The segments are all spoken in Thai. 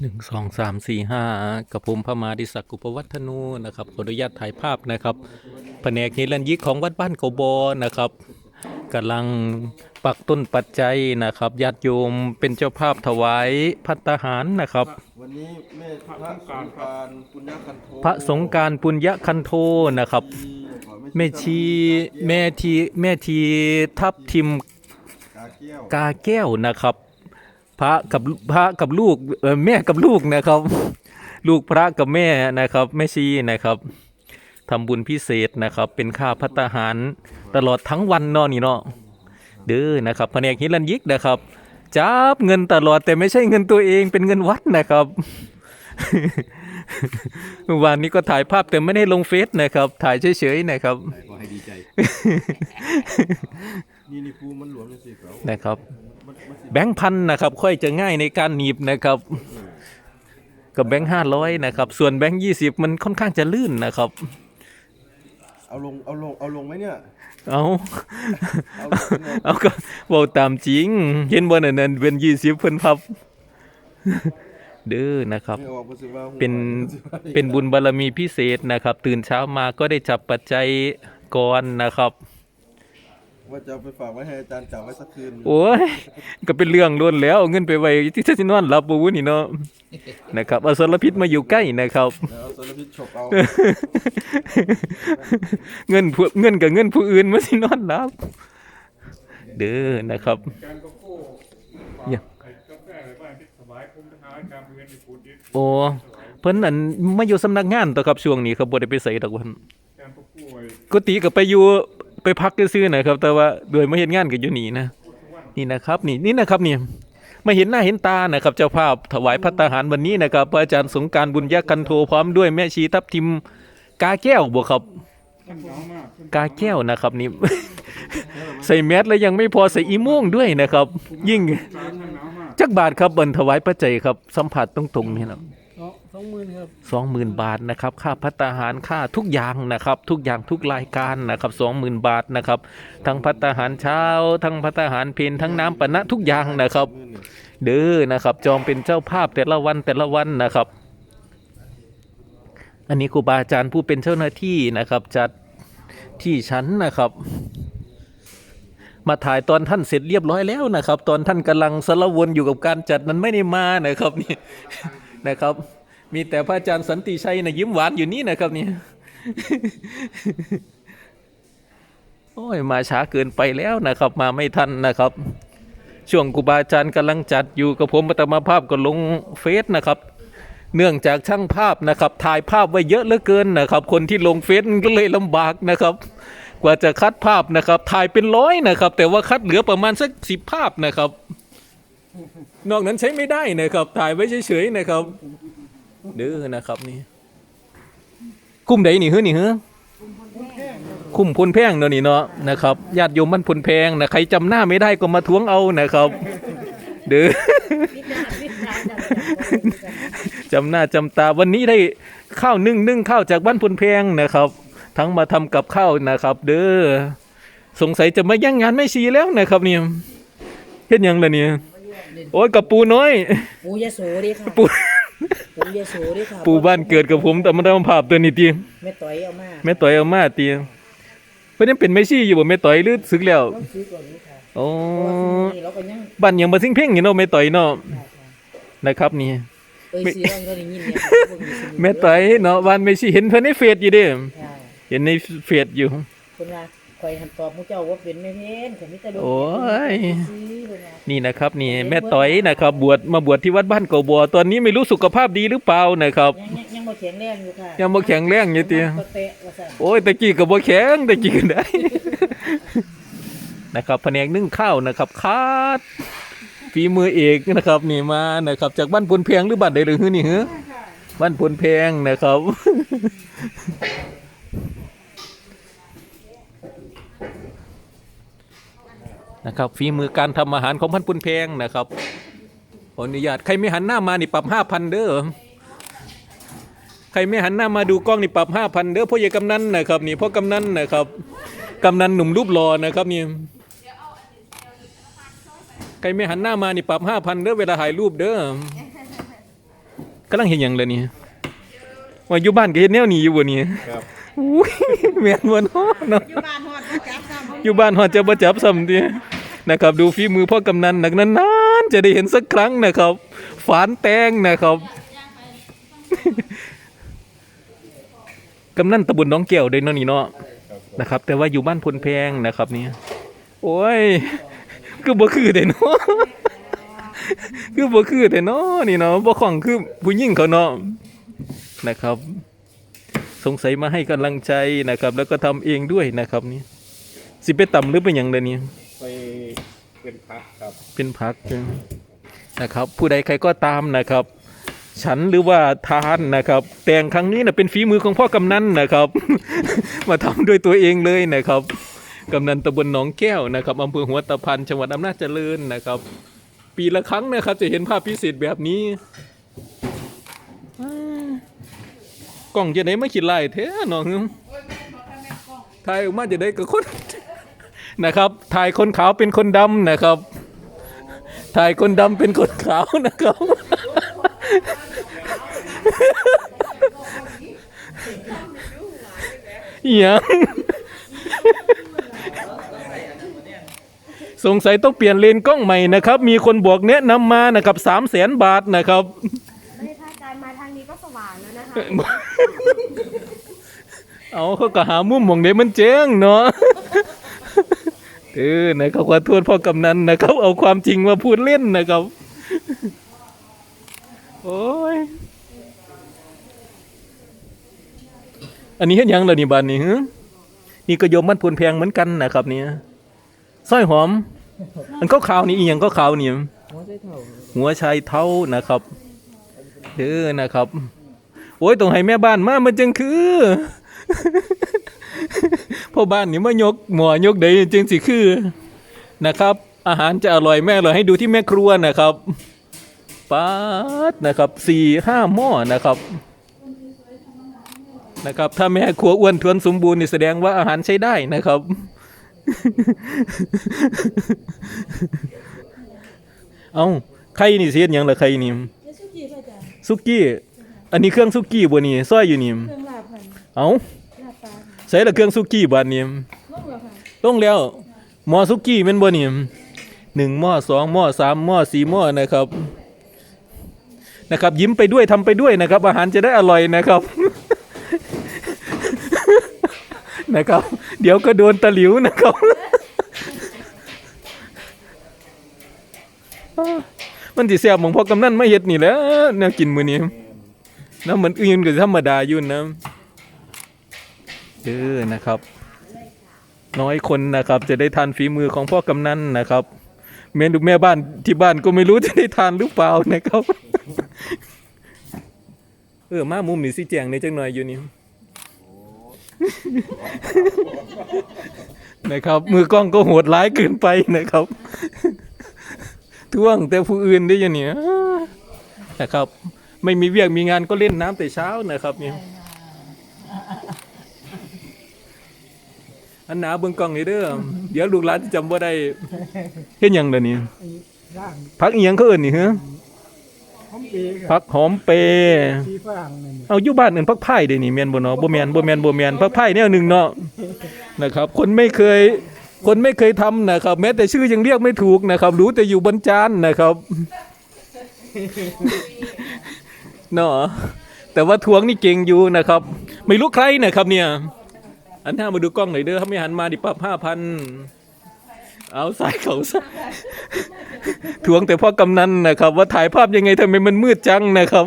หนึ่งสองสามสี่ห้ากับผมพระมาดิศักดิ์กุปวัฒนูนะครับขออนุญาตถ่ายภาพนะครับแผนกเฮลันยิกของวัดบ้านเขาบอนะครับกำลังปักต้นปัจจัยนะครับญาติโยมเป็นเจ้าภาพถวายพัตตาหารนะครับ วันนี้แม่พระสงกรารปุญญคันโทพระสงกรารปุญญคันโทนะครับแม่ชีแม่ทีแม่ทีทับทิมกาแก้วกาแก้วนะครับ พระกับพระกับลูกเอ่อแม่กับลูกนะครับ ลูกพระกับแม่นะครับแม่ชีนะครับทำบุญพิเศษนะครับ เป็นค่าพัตตาหารตลอดทั้งวันเนาะนี่เนาะเด้อนะครับแผนกฮิรันยิกนะครับจับเงินตลอดแต่ไม่ใช่เงินตัวเองเป็นเงินวัดนะครับเมื่อวานนี้ก็ถ่ายภาพแต่ไม่ได้ลงเฟซนะครับ ถ่ายเฉยๆนะครับก็ให้ดีใจ นี่นี่ปูมันหลวมเลยสิเขานะครับมันมันสิ แบงค์พันนะครับ ค่อยจะง่ายในการหนีบนะครับ กับแบงค์ห้าร้อยนะครับ ส่วนแบงค์ยี่สิบมันค่อนข้างจะลื่นนะครับ เอาลงเอาลงเอาลงไหมเนี่ย เอาเอาลงไหมเนี่ยเอาก็บอกตามจริง เห็นบ่นั่นนั่นเป็นยี่สิบเพิ่นพับ เด้อนะครับไม่ออกมาสิว่าหัวเป็นมัสิว่าเป็นบุญบารมีพิเศษนะครับ ตื่นเช้ามาก็ได้จับปัจจัยก่อนนะครับ ว่าจะเอาไปฝากไว้ให้อาจารย์จับไว้สักคืนโอ้ยก็เป็นเรื่องล้วนแล้วเอาเงินไปไว้ที่จะนอนหลับบ่วุ้นี่เนาะนะครับเอาสารพิษมาอยู่ใกล้นะครับ แล้วเอาสารพิษฉกเอาเงินผู้เงินกับเงินผู้อื่นมาสินอนหลับ เด้อนะครับการก็กู้อย่าไอ้กาแฟอะไรบ้างที่ถวายภูมิทหารการเมืองในปูดิโอ้เพิ่นอันมาอยู่สำนักงานต่อครับช่วงนี้ครับบ่ได้ไปใส่ดอกวันการก็กู้ไอ้กุฏิก็ไปอยู่ ไปพักซื่อๆนะครับ แต่ว่าโดยไมาเฮ็ดงานก็อยู่นี่นะนี่นะครับนี่นี่นะครับนี่มาเห็นหน้าเห็นตานะครับ เจ้าภาพถวายพัตตาหารวันนี้นะครับพระอาจารย์สงการบุญยกันโทพร้อมด้วยแม่ชีทับทิมกาแก้วบ่ครับ กาแก้วนะครับนี่ ใส่แมสแล้วยังไม่พอใส่อีโม่งด้วยนะครับ ยิ่งจักบาทครับบนถวายปัจจัยครับ สัมผัสตรงๆนี่นะ สองหมื่นครับสองหมื่นบาทนะครับค่าพัตาหารค่าทุกอย่างนะครับทุกอย่างทุกรายการนะครับสองหมื่นบาทนะครับทั้งพัตาหารเช้า ทั้งพัตาหารเพลทั้งน้ำปะนะทุกอย่างนะครับ เด้อนะครับ จอมเป็นเจ้าภาพแต่ละวันแต่ละวันนะครับ อันนี้ครูบาอาจารย์ผู้เป็นเจ้าหน้าที่นะครับ จัดที่ชั้นนะครับมาถ่ายตอนท่านเสร็จเรียบร้อยแล้วนะครับ ตอนท่านกำลังสารวนอยู่กับการจัดนั้นไม่ได้มานะครับนี่นะครับ มีแต่พระอาจารย์สันติชัยนะยิ้มหวานอยู่นี่นะครับนี่โอ้ยมาช้าเกินไปแล้วนะครับ มาไม่ทันนะครับ ช่วงครูบาอาจารย์กำลังจัดอยู่กับผมปฐมภาพก็ลงเฟซนะครับ เนื่องจากช่างภาพนะครับ ถ่ายภาพไว้เยอะเหลือเกินนะครับ คนที่ลงเฟซก็เลยลำบากนะครับ กว่าจะคัดภาพนะครับ ถ่ายเป็นร้อยนะครับ แต่ว่าคัดเหลือประมาณสักสิบภาพนะครับ นอกนั้นใช้ไม่ได้นะครับ ถ่ายไว้เฉยๆนะครับ เด้อนะครับนี่ คุ้มใดนี่เฮ้อนี่เฮ้อคุ้มพลแพงเนาะนี่เนาะนะครับญาติโยมมันพลแพงนะใครจำหน้าไม่ได้ก็มาทวงเอานะครับ เด้อจำหน้าจำตาวันนี้ได้ข้าวนึ่งนึ่งข้าวจากบ้านพลแพงนะครับ ทั้งมาทำกับข้าวนะครับ เด้อสงสัยจะมาย่างงานไม่ชีแล้วนะครับเนี่ยเฮ็ดหยังล่ะเนี่ยโอ้ยกับปูน้อย ปูยะโสดิค่ะปู ปูยะโสดิค่ะปูบ้านเกิดกับผมแต่มาทำภาพตัวนี้ตีแม่ต่อยเอามาแม่ต่อยเอามาตีเพิ่นยังเป็นไม่ชีอยู่บ่แม่ต่อยหรือสึกแล้วต้องซื้อก่อนนี้ค่ะโอ้เพราะว่านี่เราก็ยังบ้านยังบ่ซิงเพ่งอยู่เนาะแม่ต่อยเนาะนะครับนี่ เอ้ยซื้อเราก็ได้ยินเนี่ยค่ะพวกนี้ซื้แม่ต่อยเนาะบ้านไม่ชีเห็นเพิ่นในเฟซอยู่เด้ ค่ะเห็นในเฟซอยู่ คนว่า คอยหันตอบหมูเจ้าว่าเป็นแม่เพนแต่มิตรดโอ้ยซื้อเพิ่นว่านี่นะครับ นี่แม่ต้อยนะครับ บวชมาบวชที่วัดบ้านเก่าบัวตอนนี้ไม่รู้สุขภาพดีหรือเปล่านะครับ ยังยังยังบ่แข็งแรงอยู่ค่ะยังบ่แข็งแรงอยู่ติก็เตะว่าซั่นโอ้ยตะกี้ก็บ่แข็งตะกี้ก็ได้นะครับแผนกนึ่งข้าวนะครับคาดฝีมือเอกนะครับ นี่มานะครับ จากบ้านพลแพงหรือบ้านใดหรือนี่ฮะบ้านพลแพงนะครับ นะครับฝีมือการทำอาหารของพันปุนแพงนะครับขออนุญาตใครไม่หันหน้ามานี่ปรับห้าพันเด้อใครไม่หันหน้ามาดูกล้องนี่ปรับห้าพันเด้อพ่อใหญ่กำนันนะครับนี่พ่อกำนันนะครับกำนันหนุ่มรูปหล่อนะครับนี่ใครไม่หันหน้ามานี่ปรับห้าพันเด้อเวลาถ่ายรูปเด้อกำลังเห็นหยังเลยนี่ว่าอยู่บ้านก็เห็นแนวนี้อยู่บ่นี่ครับอุ้ยแม่นบ่เนาะเนาะอยู่บ้านฮอดบ่จับซ้ำอยู่บ้านฮอดจะบ่จับซ้ำติ นะครับดูฝีมือพ่อกำนันหนักนานๆจะได้เห็นสักครั้งนะครับ ฝานแตงนะครับกำนันตำบลหน้องแก้วเด้เนาะนี่เนาะนะครับ แต่ว่าอยู่บ้านพลแพงนะครับเนี่ยโอ้ยคือบ่คือเด้เนาะคือบ่คือแต่เนาะนี่เนาะบ่ของคือผู้หญิงเขาเนาะนะครับ สงสัยมาให้กำลังใจนะครับ แล้วก็ทำเองด้วยนะครับนี่สิไปต่ำหรือเป็นหยังเดนี้ ไปเป็นพักครับ เป็นพักนะครับ ผู้ใดใครก็ตามนะครับ ฉันหรือว่าทานนะครับ แต่งครั้งนี้นะเป็นฝีมือของพ่อกำนันนะครับ มาทำด้วยตัวเองเลยนะครับกำนันตำบลหนองแก้วนะครับอำเภอหัวตะพันจังหวัดอำนาจเจริญนะครับ ปีละครั้งนะครับ จะเห็นภาพพิเศษแบบนี้กล้องจะไหนไม่ขีดลายแท้น้องถ่ายออกมาจะได้กับคน นะครับ ถ่ายคนขาวเป็นคนดำนะครับ ถ่ายคนดำเป็นคนขาวนะครับอหยังสงสัยต้องเปลี่ยนเลนส์กล้องใหม่นะครับ มีคนบอกแนะนำมานะครับสามแสนบาทนะครับไม่ถ้าอาจารย์มาทางนี้ก็สว่างแล้วนะคะ เอาเขาก็หามุมหมองเดมันเจ้งเนาะ เออนะครับขอโทษพ่อกำนันนะครับ เอาความจริงมาพูดเล่นนะครับ โอ้ย อันนี้เห็นยังเหรอนี่บ้านนี้ฮะนี่ก็โยมมันพลแพงเหมือนกันนะครับเนี่ยสร้อยหอม อันก็ขาวนี่อีหยังก็ขาวนี่หัวชายเท้านะครับเด้อนะครับ โอ้ยต้องให้แม่บ้านมามันจังคือ พ่อบ้านนี่มายกหมอยกใดจึงสิคือนะครับ อาหารจะอร่อยแม่อร่อยให้ดูที่แม่ครัวนะครับป๊าดนะครับสี่ห้าหม้อนะครับนะครับ ถ้าแม่ครัวอ้วนทวนสมบูรณ์นี่แสดงว่าอาหารใช้ได้นะครับ เอาไข่นี่เสียดหยังเหรอไข่นี่ซุกี้ อันนี้เครื่องซุกี้บ่นี่ซอยอยู่นี่เครื่องลา ใส่ละเครื่องซุกี้บาดนี้ล่องเรอค่ะลงแล้วหม้อซุกี้แม่นบ่นี่หนึ่งหม้อสองหม้อสามหม้อสี่หม้อนะครับนะครับ ยิ้มไปด้วยทำไปด้วยนะครับ อาหารจะได้อร่อยนะครับนะครับ เดี๋ยวก็โดนตะหลิวนะครับมันสิแซ่บมองพอกำนันไม่เฮ็ดนี่แหล้วแนวกินมื้อนี้น้ำเหมือนอื่นก็ธรรมดาอยู่นะ เออนะครับ น้อยคนนะครับ จะได้ทานฝีมือของพ่อกำนันนะครับเมนูแม่บ้านที่บ้านก็ไม่รู้จะได้ทานหรือเปล่านะครับ เออมามุมนี่สิแจงในจังหน่อยอยู่นี่นะครับ มือกล้องก็โหดร้ายเกินไปนะครับท่วงแต่ผู้อื่นได้ยังเนี่ยนะครับ ไม่มีเวียกมีงานก็เล่นน้ำแต่เช้านะครับเนี่ย อันหนาเบิ่งกล้องนี่เด้อเดี๋ยวลูกหลานจะจำว่าได้เห็นหยังเดี๋ยวนี้พักอีหยังเขาเอิ้นนี่ฮะพักหอมเปรย์เอาอยู่บ้านอื่นพักไผ่เด้นี่แม่นบ่เนาะบ่แม่นบ่แม่นบ่แม่นพักไผ่แนวหนึงเนาะนะครับ คนไม่เคย คนไม่เคยทำนะครับ แม้แต่ชื่อยังเรียกไม่ถูกนะครับ รู้แต่อยู่บนจานนะครับ เนาะแต่ว่าทวงนี่เก่งอยู่นะครับ ไม่รู้ใครนะครับเนี่ย อันหน้ามาดูกล้องหน่อยเด้อถ้าไม่หันมาดิปรับห้าพันเอาสายเขาซะทวงแต่พ่อกำนันนะครับ ว่าถ่ายภาพยังไงทำไมมันมืดจังนะครับ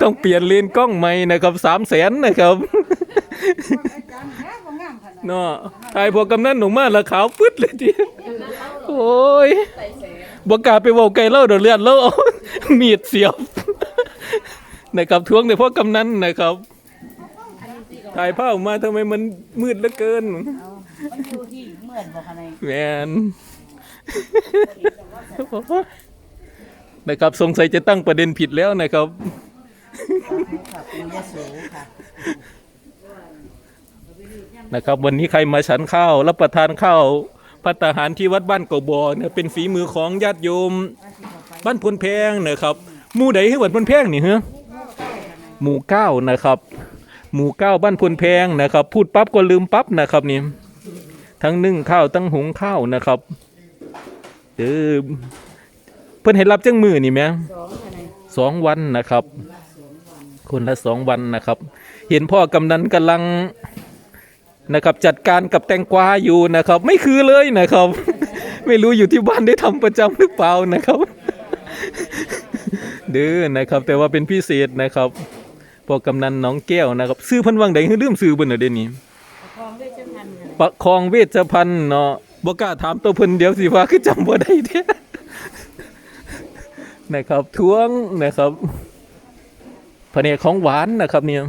ต้องเปลี่ยนเลนกล้องใหม่นะครับสามแสนนะครับเนาะถ่ายพอกำนันหนุ่มมาและขาวปึ๊ดเลยทีโอ้ยบกล้าไปเว่าไกลเล่าเดี๋ยวเลือดแล้วเอามีดเสียบ นะครับทวงแต่พ่อกำนันนะครับถ่ายภาพออกมาทำไมมันมืดเหลือเกินมันอยู่ที่เหมือนบ่คะในแมนนะครับสงสัยจะตั้งประเด็นผิดแล้วนะครับค่ะป็นยะโสค่ะนะครับ วันนี้ใครมาฉันข้าวรับประทานข้าวพัตตาหารที่วัดบ้านเกาบอเนี่ยเป็นฝีมือของญาติโยม บ้านพลแพงนะครับหมู่ใดคือบ้านพลแพงนี่เฮะ หมู่เก้านะครับ หมู่เก้าบ้านพลแพงนะครับ พูดปั๊บก็ลืมปั๊บนะครับนี่ทั้งนึ่งข้าวทั้งหุงข้าวนะครับเออเพิ่อนให้รับจังมือนี่แหมสองอะไรสองวันนะครับ คนละสองวันนะครับ เห็นพ่อกำนันกำลังนะครับจัดการกับแตงกวาอยู่นะครับ ไม่คือเลยนะครับ ไม่รู้อยู่ที่บ้านได้ทำประจำหรือเปล่านะครับเด้อนะครับ แต่ว่าเป็นพิเศษนะครับ พ่อกำนันหน้องแก้วนะครับซื้อเพันวังใดคือลืมซื้อเบิ่นน่ะเดี๋ยวนี้คลองเวชภัณฑ์น่ะประคองเวชภัณฑ์เนาะบ่กล้าถามตัวเพิ่นเดี๋ยวสิว่าคือจำบ่ได้แท้นะครับท้วงนะครับแผนกของหวานนะครับเนี่ย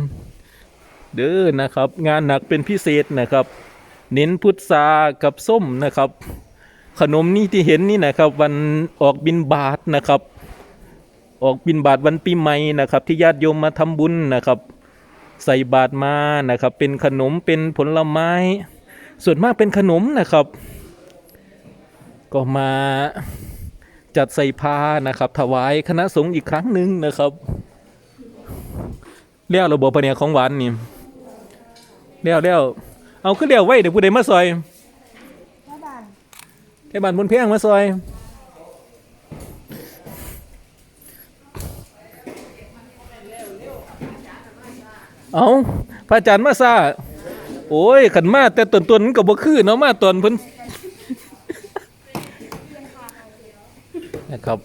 เด้อนะครับ งานหนักเป็นพิเศษนะครับ เน้นพุทรากับส้มนะครับ ขนมนี่ที่เห็นนี่นะครับ วันออกบินบาทนะครับ ออกบินบาทวันปีใหม่นะครับ ที่ญาติโยมมาทำบุญนะครับ ใส่บาตรมานะครับ เป็นขนมเป็นผลไม้ ส่วนมากเป็นขนมนะครับ ก็มาจัดใส่พานะครับ ถวายคณะสงฆ์อีกครั้งหนึ่งนะครับเลี้ยวระบบปะเนี่ยของหวานนี่เลี้ยวเลี้ยวเอาขึ้นเลี้ยวไว้เดี๋ยวผู้ใดมาซอยแม่บ้านแค่บ้านบนเพียงมาซอย เอาพระอาจารย์มาซาโอ้ยขันมาแต่ตนตนกับบ่คือเนาะมาตอนเพิ่นนะครับ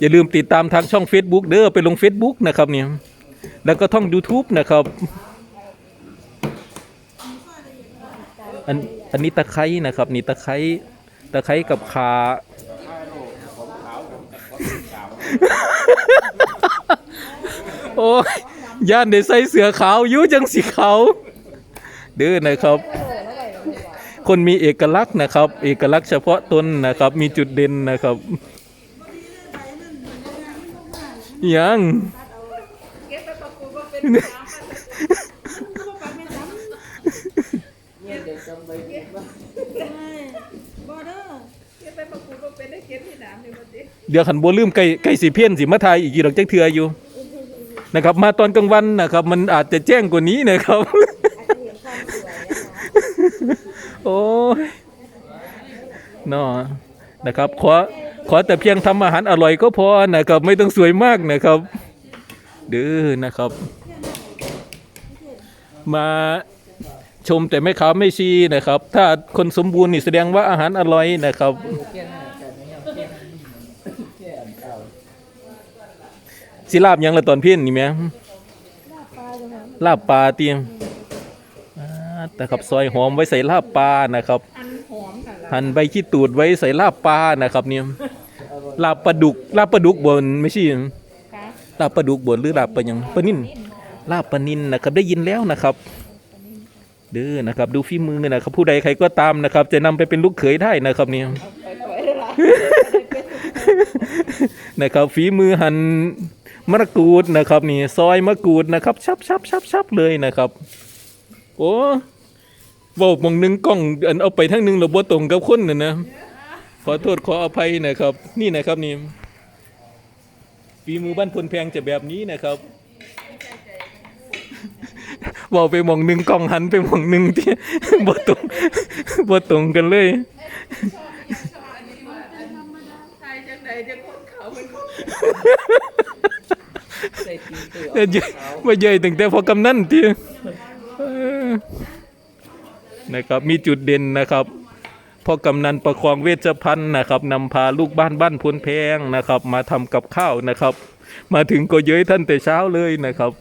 อย่าลืมติดตามทางช่อง Facebook เด้อไปลง Facebook นะครับเนี่ยแล้วก็ท่อง YouTube นะครับ อันอันนี้ตะไคร้นะครับ นี่ตะไคร้ตะไคร้กับขาโอ้ย ย่านได้ใส่เสือขาวอยุจังสีขาวเด้อนะครับ คนมีเอกลักษณ์นะครับ เอกลักษณ์เฉพาะตนนะครับ มีจุดเด่นนะครับยังเดี๋ยวจำไว้ว่าเดี๋ยวขันบัวลืมไก่ไก่สีเพี้ยนสีมาทายอีกกี่ดอกจักเทืออยู่ นะครับมาตอนกลางวันนะครับ มันอาจจะแจ้งกว่านี้นะครับ โอ้ยเนาะนะครับขอขอแต่เพียงทำอาหารอร่อยก็พอนะครับ ไม่ต้องสวยมากนะครับเด้อนะครับ มาชมแต่ไม่ขาวไม่ชีนะครับ ถ้าคนสมบูรณ์นี่แสดงว่าอาหารอร่อยนะครับ สิลาบหยังละตอนเพี้ยนนี่แหมลาบปลาเตียงอ่าแต่ครับซอยหอมไว้ใส่ลาบปลานะครับหั่นใบขี้ตูดไว้ใส่ลาบปลานะครับเนี่ยลาบปลาดุกลาบปลาดุกบนไม่ใช่ลาบปลาดุกบนหรือลาบปลาหยังปลานิ่นลาบปลานินนะครับได้ยินแล้วนะครับเด้อนะครับ ดูฝีมือนะครับ ผู้ใดใครก็ตามนะครับ จะนำไปเป็นลูกเขยได้นะครับเนี่ยนะครับฝีมือหั่น มะกรูดนะครับนี่ซอยมะกรูดนะครับ ชับชับชับชับเลยนะครับ โอ้ว่าบางหนึงกล้องอันเอาไปทั้งหนึงเราบ่ตรงกับคนน่ะนะขอโทษขออภัยนะครับ นี่นะครับนี่ฝีมือบ้านพลแพงจะแบบนี้นะครับเว่าไปมองหนึงกล้องหันไปมองหนึงที่บ่ตรงบ่ตรงกันเลยใส่ตีนเตือเอ้ยเย้ยว่าเย้ยตั้งแต่พอกำนันทีนะครับมีจุดเด่นนะครับพอกำนันประคองเวชพันธ์นะครับนำพาลูกบ้านบ้านพลแพงนะครับ มาทำกับข้าวนะครับ มาถึงก็เย้ยท่านแต่เช้าเลยนะครับ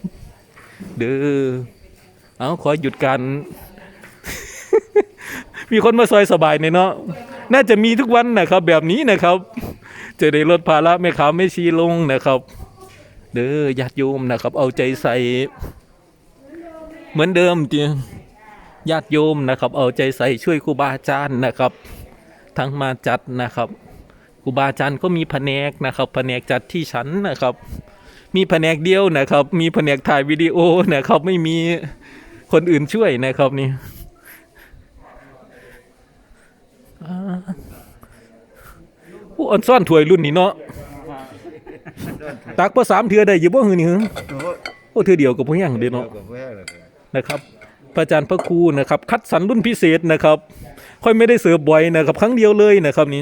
เด้อเอาขอหยุดการ มีคนมาซอยสบายในอยเนาะน่าจะมีทุกวันนะครับ แบบนี้นะครับ จะได้ลดภาระแม่ค้าไม่ชีลงนะครับ เด้อญาติโยมนะครับ เอาใจใส่ เหมือนเดิมจริงญาติโยมนะครับ เอาใจใส่ช่วยครูบาอาจารย์นะครับ ทั้งมาจัดนะครับครูบาอาจารย์ก็มีแผนกนะครับแผนกจัดที่ชั้นนะครับ มีแผนกเดียวนะครับ มีแผนกถ่ายวิดีโอนะครับ ไม่มีคนอื่นช่วยนะครับนี่ผู้อ่อนซ่อนถวยรุ่นนี้เนาะ ตักพอสามเทือได้อยู่บ่หือนี่หือโอ้โหโอ้เทือเดียวกับพวกยังเด้เนาะกับแม่เลยนะครับพระอาจารย์พระครูนะครับ คัดสรรรุ่นพิเศษนะครับ ค่อยไม่ได้เสิร์ฟบ่อยนะครับ ครั้งเดียวเลยนะครับนี่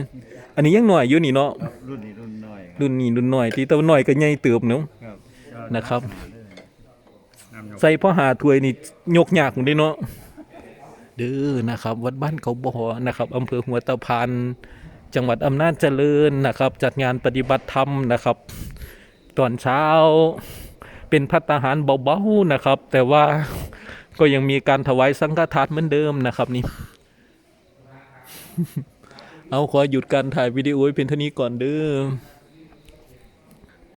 อันนี้ยังหน่อยอยู่นี่เนาะครับรุ่นนี้รุ่นน้อยรุ่นนี้รุ่นหน่อยที่แต่ว่าหน่อยก็ใหญ่เติบเนาะครับนะครับน้ำยกใส่พ่อหาถ้วยนี่ยกยากหมดเลยเนาะเด้อนะครับ วัดบ้านเขาบ่อนะครับอำเภอหัวตะพาน จังหวัดอำนาจเจริญนะครับ จัดงานปฏิบัติธรรมนะครับ ตอนเช้าเป็นพัตตาหารเบาๆนะครับ แต่ว่าก็ยังมีการถวายสังฆทานเหมือนเดิมนะครับนี่เอาขอหยุดการถ่ายวิดีโอเพียงเท่านี้ก่อนเด้อ